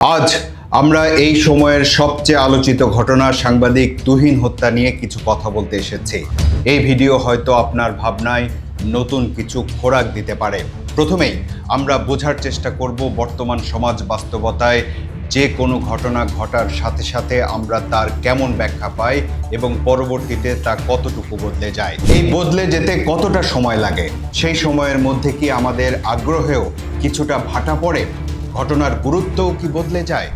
আজ আমরা এই সময়ের সবচেয়ে আলোচিত ঘটনা, সাংবাদিক তুহিন হত্যা নিয়ে কিছু কথা বলতে এসেছি। এই ভিডিও হয়তো আপনার ভাবনায় নতুন কিছু খোরাক দিতে পারে। প্রথমেই আমরা বোঝার চেষ্টা করব বর্তমান সমাজ বাস্তবতায় যে কোনো ঘটনা ঘটার সাথে সাথে আমরা তার কেমন ব্যাখ্যা পাই এবং পরবর্তীতে তা কতটুকু বদলে যায়। এই বদলে যেতে কতটা সময় লাগে? সেই সময়ের মধ্যে কি আমাদের আগ্রহেও কিছুটা ভাটা পড়ে? ঘটনার গুরুত্বও কি বদলে যায়?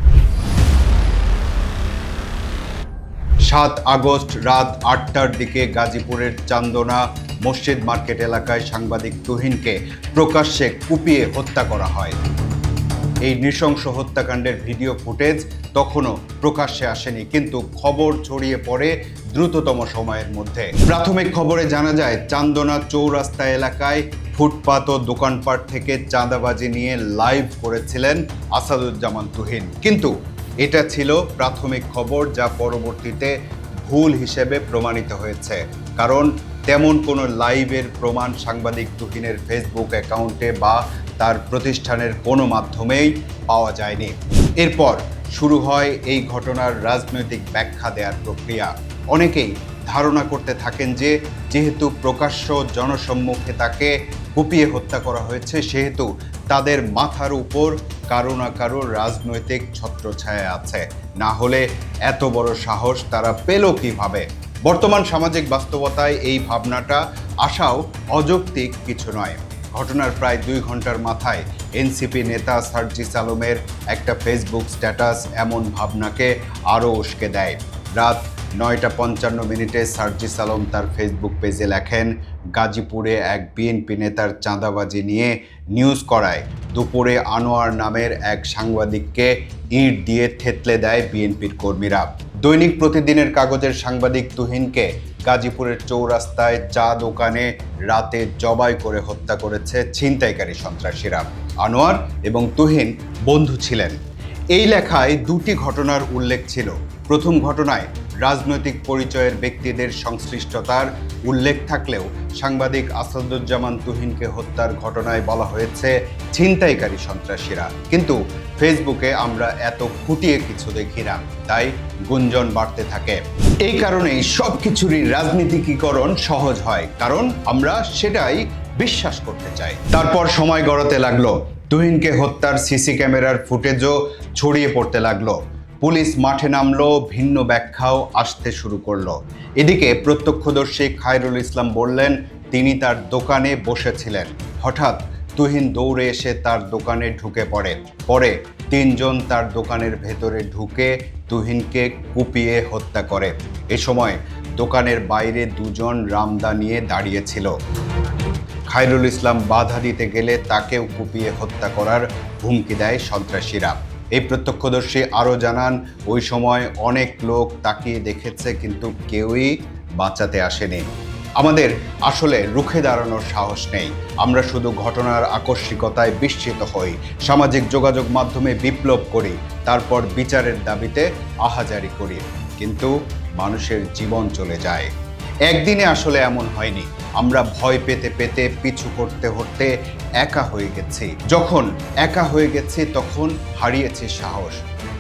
সাত আগস্ট রাত আটটার দিকে গাজীপুরের চান্দনা মসজিদ মার্কেট এলাকায় সাংবাদিক তুহিনকে প্রকাশ্যে কুপিয়ে হত্যা করা হয়। এই নৃশংস হত্যাকাণ্ডের ভিডিও ফুটেজ তখনও প্রকাশ্যে আসেনি, কিন্তু খবর ছড়িয়ে পড়ে দ্রুততম সময়ের মধ্যে। প্রাথমিক খবরে জানা যায়, চান্দনা চৌরাস্তা এলাকায় ফুটপাত ও দোকানপাট থেকে চাঁদাবাজি নিয়ে লাইভ করেছিলেন আসাদুজ্জামান তুহিন। কিন্তু এটা ছিল প্রাথমিক খবর যা পরবর্তীতে ভুল হিসেবে প্রমাণিত হয়েছে। কারণ তেমন কোনো লাইভের প্রমাণ সাংবাদিক তুহিনের ফেসবুক অ্যাকাউন্টে বা তার প্রতিষ্ঠানের কোনো মাধ্যমেই পাওয়া যায়নি। এরপর শুরু হয় এই ঘটনার রাজনৈতিক ব্যাখ্যা দেওয়ার প্রক্রিয়া। অনেকেই ধারণা করতে থাকেন যে, যেহেতু প্রকাশ্য জনসম্মুখে তাকে কুপিয়ে হত্যা করা হয়েছে, সেহেতু তাদের মাথার উপর কারও না কারও রাজনৈতিক ছত্রছায়া আছে। না হলে এত বড় সাহস তারা পেল কীভাবে? বর্তমান সামাজিক বাস্তবতায় এই ভাবনাটা আসাও অযৌক্তিক কিছু নয়। ঘটনার প্রায় দুই ঘণ্টার মাথায় এনসিপি নেতা সার্জিস আলমের একটা ফেসবুক স্ট্যাটাস এমন ভাবনাকে আরও উস্কে দেয়। রাত নয়টা পঞ্চান্ন মিনিটে সার্জিস আলম তার ফেসবুক পেজে লেখেন, গাজীপুরে এক বিএনপি নেতার চাঁদাবাজি নিয়ে নিউজ করায়। দুপুরে আনোয়ার নামের এক সাংবাদিককে ইট দিয়ে থেতলে দেয় বিএনপির কর্মীরা। দৈনিক প্রতিদিনের কাগজের সাংবাদিক তুহিনকে গাজীপুরের চৌরাস্তায় চা দোকানে রাতে জবাই করে হত্যা করেছে ছিনতাইকারী সন্ত্রাসীরা। আনোয়ার এবং তুহিন বন্ধু ছিলেন। এই লেখায় দুটি ঘটনার উল্লেখ ছিল। প্রথম ঘটনায় রাজনৈতিক পরিচয়ের ব্যক্তিদের সংশ্লিষ্টতার উল্লেখ থাকলেও সাংবাদিক আসাদুজ্জামান তুহিনকে হত্যার ঘটনায় বলা হয়েছে, ছিনতাইকারী সন্ত্রাসীরা। কিন্তু ফেসবুকে আমরা এত ফুটিয়ে কিছু দেখি না, তাই গুঞ্জন বাড়তে থাকে। এই কারণেই সব কিছুরই রাজনীতিকীকরণ সহজ হয়, কারণ আমরা সেটাই বিশ্বাস করতে চাই। তারপর সময় গড়াতে লাগল। তুহিনকে হত্যার সিসি ক্যামেরার ফুটেজও ছড়িয়ে পড়তে লাগল। পুলিশ মাঠে নামলো, ভিন্ন ব্যাখ্যাও আসতে শুরু করল। এদিকে প্রত্যক্ষদর্শী খায়রুল ইসলাম বললেন, তিনি তার দোকানে বসেছিলেন। হঠাৎ তুহিন দৌড়ে এসে তার দোকানে ঢুকে পড়ে। পরে তিনজন তার দোকানের ভেতরে ঢুকে তুহিনকে কুপিয়ে হত্যা করে। এ সময় দোকানের বাইরে দুজন রামদা নিয়ে দাঁড়িয়েছিল খায়রুল ইসলাম বাধা দিতে গেলে তাকেও কুপিয়ে হত্যা করার হুমকি দেয় সন্ত্রাসীরা। এই প্রত্যক্ষদর্শী আরও জানান, ওই সময় অনেক লোক তাকিয়ে দেখেছে, কিন্তু কেউই বাঁচাতে আসেনি। আমাদের আসলে রুখে দাঁড়ানোর সাহস নেই। আমরা শুধু ঘটনার আকস্মিকতায় বিস্মিত হই। সামাজিক যোগাযোগ মাধ্যমে বিপ্লব করি, তারপর বিচারের দাবিতে আহাজারি করি। কিন্তু মানুষের জীবন চলে যায়। একদিনে আসলে এমন হয়নি। আমরা ভয় পেতে পেতে পিছু করতে করতে একা হয়ে গেছি। যখন একা হয়ে গেছি, তখন হারিয়েছি সাহস।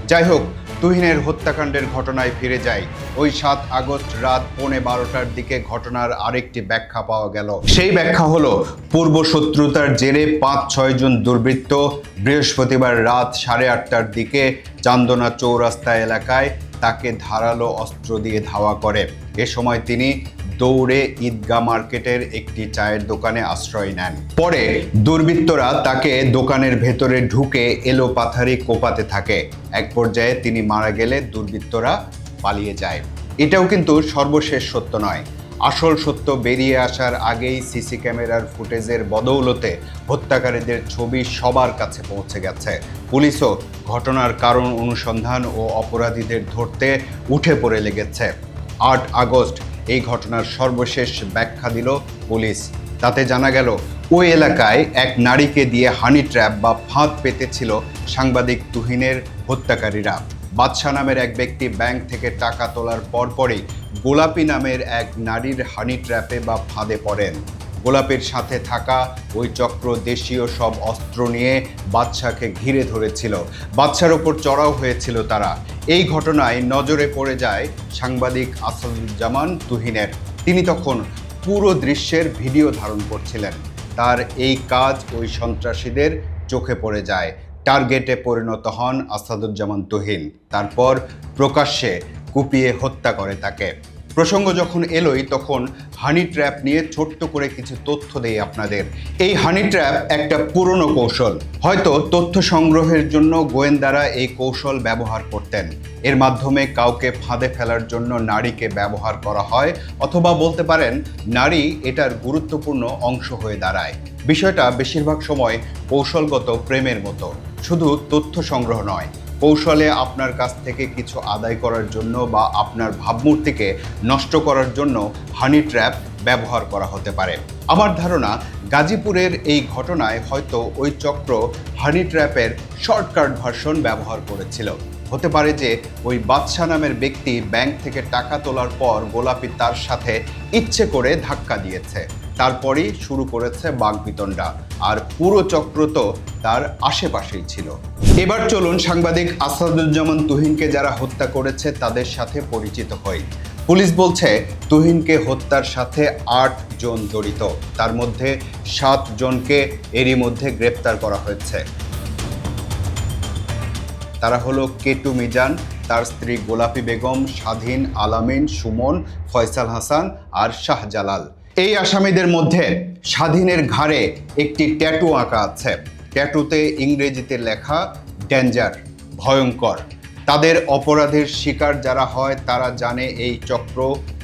যাই হোক, তুহিনের হত্যাকাণ্ডের ঘটনায় ফিরে যাই। ওই সাত আগস্ট রাত পৌনে বারোটার দিকে ঘটনার আরেকটি ব্যাখ্যা পাওয়া গেল। সেই ব্যাখ্যা হলো, পূর্ব শত্রুতার জেরে পাঁচ, ছয় জন দুর্বৃত্ত বৃহস্পতিবার রাত সাড়ে আটটার দিকে চান্দনা চৌরাস্তা এলাকায় তাকে ধারালো অস্ত্র দিয়ে ধাওয়া করে। এ সময় তিনি দৌড়ে ঈদগা মার্কেটের একটি চায়ের দোকানে আশ্রয় নেন। পরে দুর্বৃত্তরা তাকে দোকানের ভেতরে ঢুকে এলো পাথারি কোপাতে থাকে। এক পর্যায়ে তিনি মারা গেলে দুর্বৃত্তরা পালিয়ে যায়। এটাও কিন্তু সর্বশেষ সত্য নয়। আসল সত্য বেরিয়ে আসার আগেই সিসি ক্যামেরার ফুটেজের বদৌলতে হত্যাকারীদের ছবি সবার কাছে পৌঁছে গেছে। পুলিশও ঘটনার কারণ অনুসন্ধান ও অপরাধীদের ধরতে উঠে পড়ে লেগেছে। আট আগস্ট এই ঘটনার সর্বশেষ ব্যাখ্যা দিল পুলিশ। তাতে জানা গেল, ওই এলাকায় এক নারীকে দিয়ে হানি ট্র্যাপ বা ফাঁদ পেতেছিল সাংবাদিক তুহিনের হত্যাকারীরা। বাদশা নামের এক ব্যক্তি ব্যাংক থেকে টাকা তোলার পরপরই গোলাপি নামের এক নারীর হানি ট্র্যাপে বা ফাঁদে পড়েন। গোলাপের সাথে থাকা ওই চক্র দেশীয় সব অস্ত্র নিয়ে বাদশাকে ঘিরে ধরেছিল। বাদশার ওপর চড়াও হয়েছিল তারা। এই ঘটনায় নজরে পড়ে যায় সাংবাদিক আসাদুজ্জামান তুহিনের। তিনি তখন পুরো দৃশ্যের ভিডিও ধারণ করছিলেন। তার এই কাজ ওই সন্ত্রাসীদের চোখে পড়ে যায়। টার্গেটে পরিণত হন আসাদুজ্জামান তুহিন। তারপর প্রকাশ্যে কুপিয়ে হত্যা করে তাকে। প্রসঙ্গ যখন এলোই, তখন হানি ট্র্যাপ নিয়ে ছোট্ট করে কিছু তথ্য দেই আপনাদের। এই হানি ট্র্যাপ একটা পুরনো কৌশল। হয়তো তথ্য সংগ্রহের জন্য গোয়েন্দারা এই কৌশল ব্যবহার করতেন। এর মাধ্যমে কাউকে ফাঁদে ফেলার জন্য নারীকে ব্যবহার করা হয়, অথবা বলতে পারেন, নারী এটার গুরুত্বপূর্ণ অংশ হয়ে দাঁড়ায়। বিষয়টা বেশিরভাগ সময় কৌশলগত প্রেমের মতো। শুধু তথ্য সংগ্রহ নয়, কৌশলে আপনার কাছ থেকে কিছু আদায় করার জন্য বা আপনার ভাবমূর্তিকে নষ্ট করার জন্য হানি ট্র্যাপ ব্যবহার করা হতে পারে। আমার ধারণা, গাজীপুরের এই ঘটনায় হয়তো ওই চক্র হানি ট্র্যাপের শর্টকাট ভার্সন ব্যবহার করেছিল। হতে পারে যে ওই বাদশা নামের ব্যক্তি ব্যাংক থেকে টাকা তোলার পর গোলাপি তার সাথে ইচ্ছে করে ধাক্কা দিয়েছে। তারপরেই শুরু করেছে বাগবিতণ্ডা। আর পুরো চক্র তো তার আশেপাশেই ছিল। এবার চলুন সাংবাদিক আসাদুজ্জামান তুহিনকে যারা হত্যা করেছে তাদের সাথে পরিচিত হই। পুলিশ বলছে, তুহিনকে হত্যার সাথে আট জন জড়িত। তার মধ্যে সাত জনকে এরই মধ্যে গ্রেপ্তার করা হয়েছে। তারা হলো কেটু মিজান, তার স্ত্রী গোলাপি বেগম, স্বাধীন আলামিন, সুমন, ফয়সাল হাসান আর শাহজালাল। এই আসামিদের মধ্যে স্বাধীনের ঘাড়ে একটি ট্যাটু আঁকা আছে। ট্যাটুতে ইংরেজিতে লেখা, ডেঞ্জার, ভয়ঙ্কর। তাদের অপরাধের শিকার যারা হয়, তারা জানে এই চক্র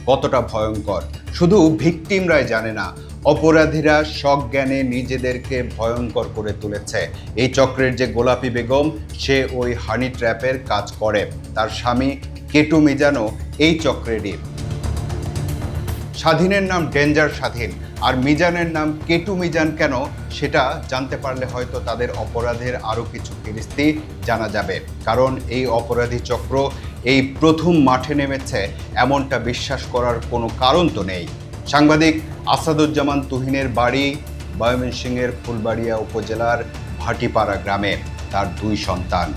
কতটা ভয়ঙ্কর। শুধু ভিকটিমরাই জানে না, অপরাধীরা সজ্ঞানে নিজেদেরকে ভয়ঙ্কর করে তুলেছে। এই চক্রের যে গোলাপি বেগম, সে ওই হানি ট্র্যাপের কাজ করে। তার স্বামী কেটু মিজানও এই চক্রেরই। স্বাধীনের নাম ডেঞ্জার স্বাধীন, আর মিজানের নাম কেটু মিজান কেন, সেটা জানতে পারলে হয়তো তাদের অপরাধের আরও কিছু ফিরিস্তি জানা যাবে। কারণ এই অপরাধী চক্র এই প্রথম মাঠে নেমেছে, এমনটা বিশ্বাস করার কোনো কারণ তো নেই। সাংবাদিক আসাদুজ্জামান তুহিনের বাড়ি ময়মনসিংহের ফুলবাড়িয়া উপজেলার ভাটিপাড়া গ্রামে, তার দুই সন্তান,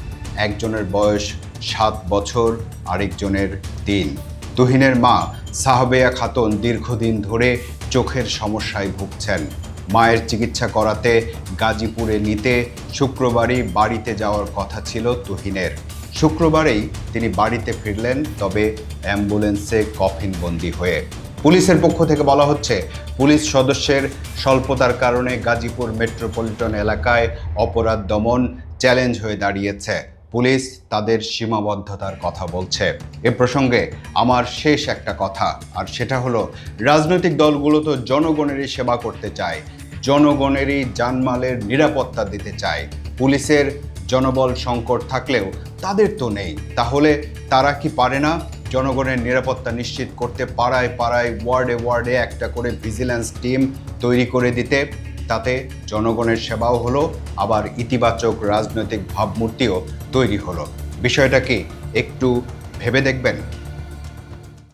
একজনের বয়স সাত বছর, আরেকজনের তিন। তুহিনের মা সাহাবেয়া খাতুন দীর্ঘদিন ধরে চোখের সমস্যায় ভুগছেন। মায়ের চিকিৎসা করাতে গাজীপুরে নিতে শুক্রবারই বাড়িতে যাওয়ার কথা ছিল তুহিনের। শুক্রবারেই তিনি বাড়িতে ফিরলেন, তবে অ্যাম্বুলেন্সে কফিনবন্দি হয়ে। পুলিশের পক্ষ থেকে বলা হচ্ছে, পুলিশ সদস্যের স্বল্পতার কারণে গাজীপুর মেট্রোপলিটন এলাকায় অপরাধ দমন চ্যালেঞ্জ হয়ে দাঁড়িয়েছে। পুলিশ তাদের সীমাবদ্ধতার কথা বলছে। এ প্রসঙ্গে আমার শেষ একটা কথা, আর সেটা হলো, রাজনৈতিক দলগুলো তো জনগণেরই সেবা করতে চায়, জনগণেরই জানমালের নিরাপত্তা দিতে চায়। পুলিশের জনবল সংকট থাকলেও তাদের তো নেই। তাহলে তারা কি পারে না? জনগণের নিরাপত্তা নিশ্চিত করতে পাড়ায় পাড়ায়, ওয়ার্ডে ওয়ার্ডে একটা করে ভিজিল্যান্স টিম তৈরি করে দিতে। তাতে জনগণের সেবাও হলো, আবার ইতিবাচক রাজনৈতিক ভাবমূর্তিও তৈরি হলো। বিষয়টা কি একটু ভেবে দেখবেন?